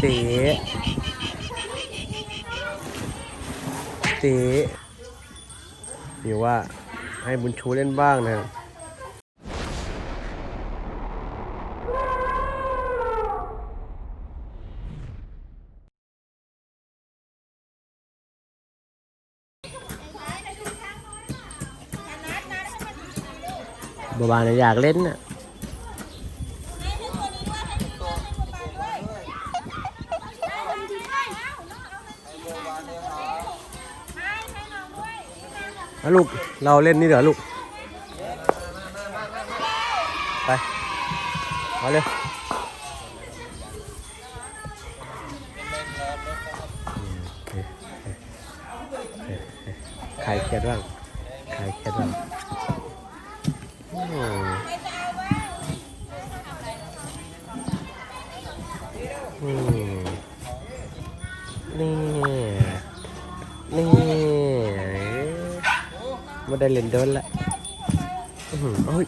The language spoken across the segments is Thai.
เต๋เต๋นี่ว่าให้บุญชูเล่นบ้างนะครับบัวบานะอยากเล่นน่ะ แล้วลูกเราเล่นนี่เหรอลูก ไปเอาเลยใครเครียดบ้างใครเครียดบ้างอืมนี่ ไม่ได้เล่นเดินละอื้อหือเอ้ย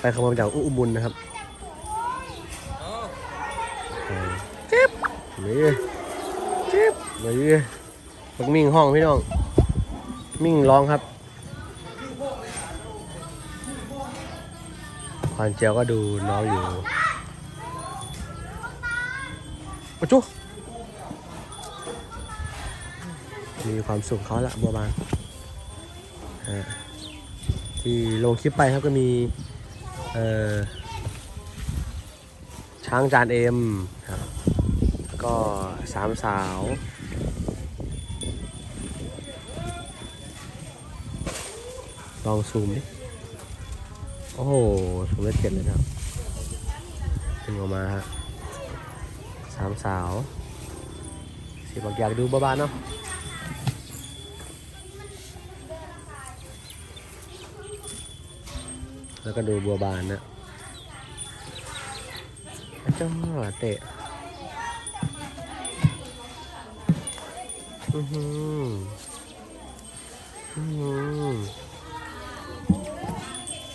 ไปขโมยจากอุบุญนะครับเจ็บนี่เจ็บนี่บักมิ่งห้องพี่น้อง มิ่งร้องครับควานเจียวก็ดูน้องอยู่ปะจุ มีความสุขเขาละบัวบานที่ลงคลิปไปครับก็มีช้างจานเอ็มครับก็สามสาวลองซูมดิ โอ้โหซูมได้เจ็ดเลยนะครับดึงออกมาฮะสามสาว สิบอกอยากดูบ้าๆเนาะ แล้วก็ดูบัวบานนะเจ้าเตะอือหืออือหือ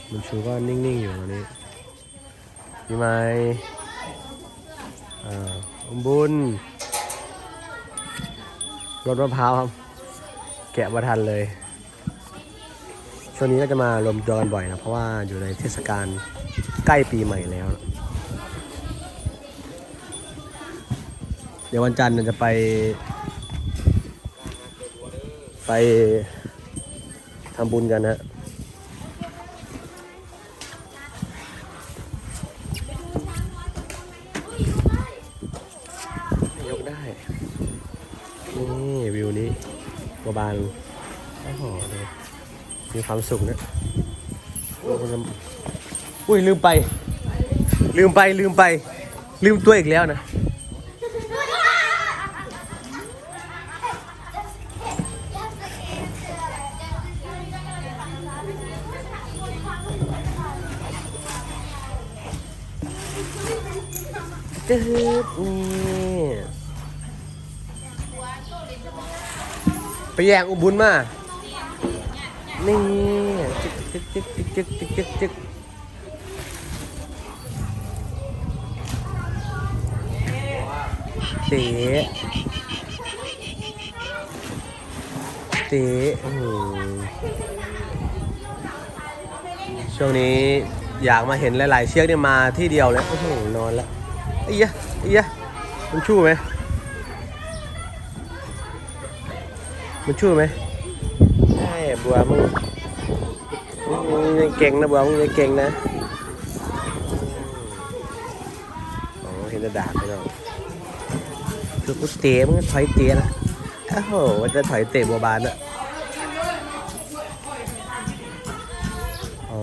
มันชูก็นิ่ง ๆ อยู่ตอนนี้พี่ไม้อ่าอมบุญรถมะพร้าวครับ แกะมาทันเลย ช่วงนี้ก็จะมารวมตัวกันบ่อยนะ เพราะว่าอยู่ในเทศกาลใกล้ปีใหม่แล้วนะเดี๋ยววันจันทร์เนี่ยจะไป ไปทำบุญกันนะยกได้ นี่ วิวนี้บัวบานโอ้โหดู มีความสุขนะอุ้ยลืมไป ลืมไปลืมไป ลืมตัวอีกแล้วนะจืดนี่ไปแย่งอุบุญมา นี่จึ๊กจึ๊กจึ๊กจึ๊กจึ๊กจึ๊กจึ๊กเต๋เต๋อื้อหือช่วงนี้อยากมาเห็นหลาย ๆ เชือกเนี่ยมาที่เดียวเลย โอ้โห นอนแล้วไอ้ยะไอ้ยะมันชู้ไหมมันชู้ไหม บัวมึงมึงยังเก่งนะบัวมึงยังเก่งนะอ๋อเห็นจะด่าไปแล้วคือกูเตะมึงถอยเตะนะโอ้โหมันจะถอยเตะบัวบานอะอ๋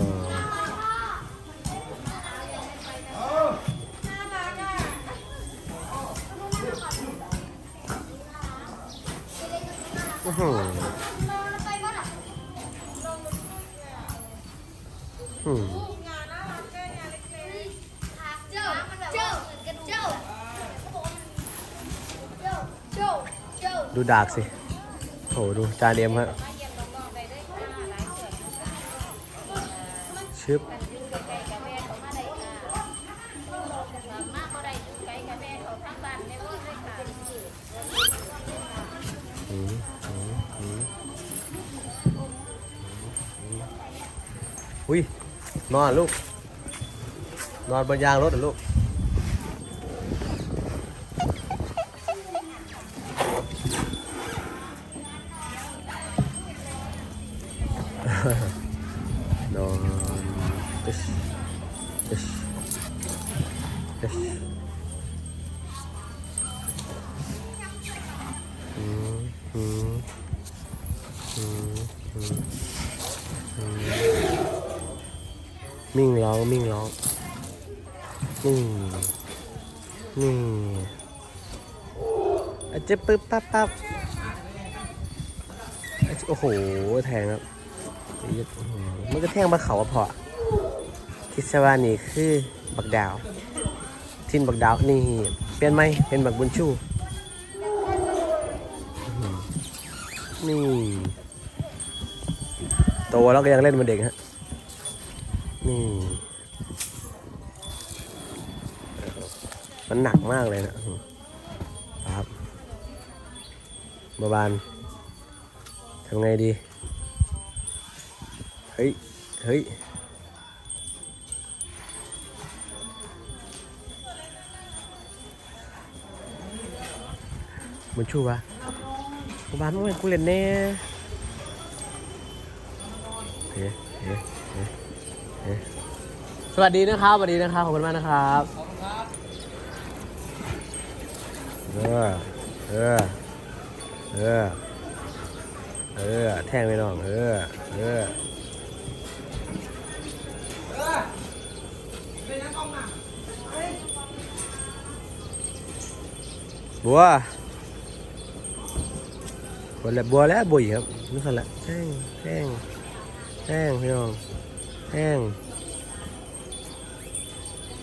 ดูดากสิโหดูจานเอ็มฮะชิบอุ้ย นอนลูก นอนบนยางรถเหรอลูกนอนอิชอิชอิชอืมอืมอืมอืม มิ่งร้องมิ่งร้องนี่นี่อาจจะปึ๊บปั๊บปั๊บโอ้โหแทงครับมันก็แท่งบะเขาอะพอคิดซะว่านี่คือบักดาว ทินบักดาวนี่ เปลี่ยนไหมเป็นบักบุญชู้นี่โตแล้วก็ยังเล่นเหมือนเด็กฮะ นี่มันหนักมากเลยนะครับบาบานทำไงดี เฮ้ย เฮ้ยมันชูวะบ้านมึงเป็นกูเล่นแน่เฮ้เฮ้เฮ้เฮ้ สวัสดีนะครับสวัสดีนะครับขอบคุณมากนะครับเออเออเออเออแท่งไปน้องเออเออบัวบัวแล้วบัวแล้วบุยครับนี่คนละแห้งแห้งแห้งพี่น้อง แห้ง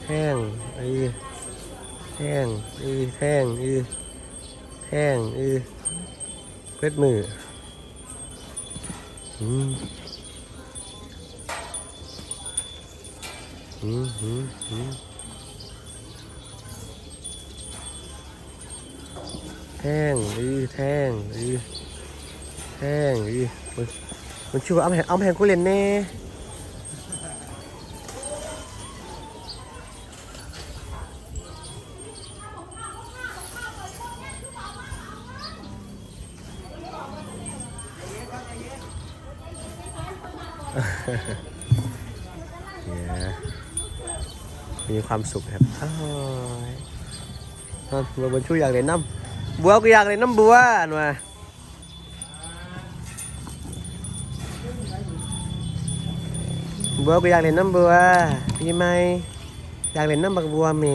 แห้งออแห้งออแห้งออแห้งออเพชรมืออืมอืมอืมอืมแท่งอือแท่งอือแท่งอือมันชื่อว่าเอาแผงเอาแผงกูเล่นแน่ เนี่ยมีความสุขครับบัวบนช่วยอยากเล่นน้ำบัวก็อยากเล่นน้ำบัวอันว่าบัวก็อยากเล่นน้ำบัวพี่ไหมอยากเล่นน้ำบักบัวเม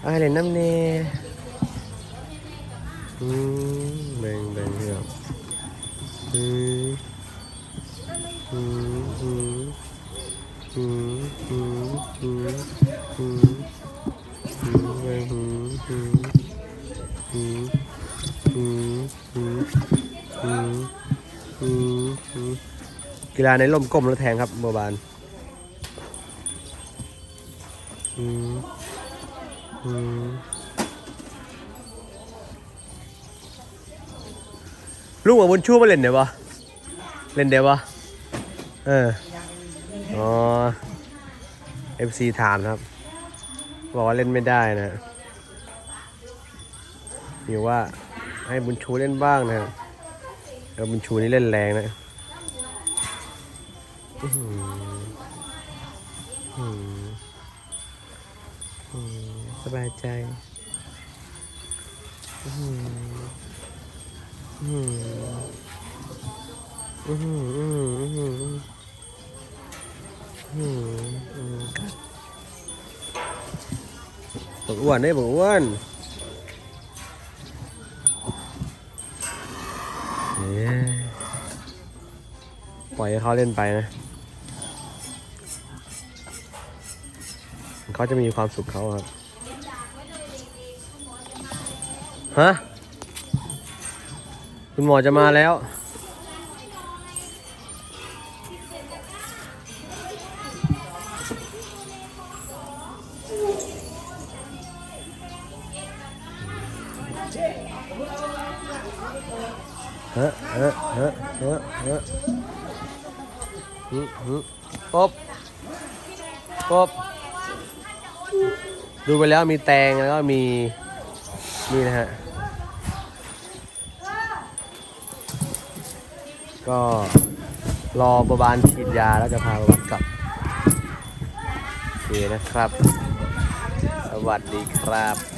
เอาให้เล่นน้ำเนอืมเบ่งเบ่งเหี่ยวอืม อืมอืมอืมอืมอืมอืมอืมอืมอืมอืมอืมอืมอืมอืมอืมกีฬาในร่มก้มแล้วแทงครับโบบานอืมอืมลูกว่าบนชูมาเล่นเดี๋ยวปะเล่นเดี๋ยวปะ เออ อ๋อ FC ถามครับ บอกว่าเล่นไม่ได้นะมีว่าให้บุญชูเล่นบ้างนะแล้วบุญชูนี่เล่นแรงนะสบายใจอื้อหืออื้อหืออื้ บักอ้วนได้บักอ้วนเนี่ยปล่อยให้เขาเล่นไปนะ เขาจะมีความสุขเขาครับ ฮะ คุณหมอจะมาแล้ว ฮ้อเฮ้อเฮ้อเฮ้อเฮ้อฮึฮึปบปบดูไปแล้วมีแตงแล้วก็มีนี่นะฮะ ก็รอประบาลฉีดยาแล้วจะพาประบาลกลับโอเคนะครับ สวัสดีครับ